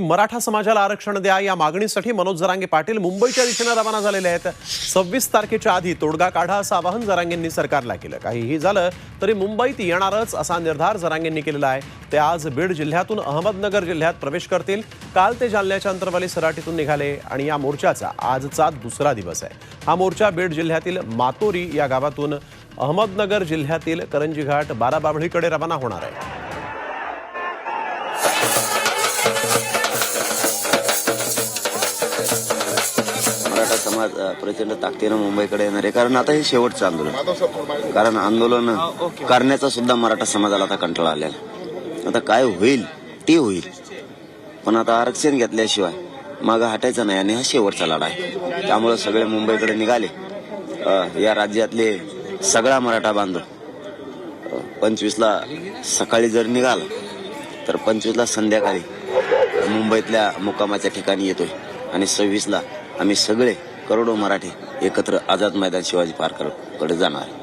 मराठा समाजाला आरक्षण द्या. या मागणीसाठी मनोज जरांगे पाटील मुंबईच्या दिशेनं रवाना झालेले आहेत. सव्वीस तारखेच्या आधी तोडगा काढा असं आवाहन जरांगेंनी सरकारला केलं. काहीही झालं तरी मुंबईत येणारच असा निर्धार जरांगेंनी केलेला आहे. ते आज बीड जिल्ह्यातून अहमदनगर जिल्ह्यात प्रवेश करतील. काल ते जालन्याच्या अंतरवाली सराटीतून निघाले आणि या मोर्चाचा आजचा दुसरा दिवस आहे. हा मोर्चा बीड जिल्ह्यातील मातोरी या गावातून अहमदनगर जिल्ह्यातील करंजी घाट बाराबाभळीकडे रवाना होणार आहे. प्रचंड ताकदीनं मुंबईकडे येणार आहे. कारण आता हे शेवटचं आंदोलन. कारण आंदोलन करण्याचा सुद्धा मराठा समाजाला आता कंटाळा आलेला आहे. आता काय होईल? ते होईल. पण आता आरक्षण घेतल्याशिवाय मागं हटायचं नाही आणि हा शेवटचा लढा आहे. त्यामुळे सगळे मुंबईकडे निघाले. या राज्यातले सगळा मराठा बांधव पंचवीसला सकाळी जर निघाला तर पंचवीसला संध्याकाळी मुंबईतल्या मुक्कामाच्या ठिकाणी येतोय. आणि सव्वीसला आम्ही सगळे करोडो मराठी एकत्र आझाद मैदान शिवाजी पार्ककडे जाणार.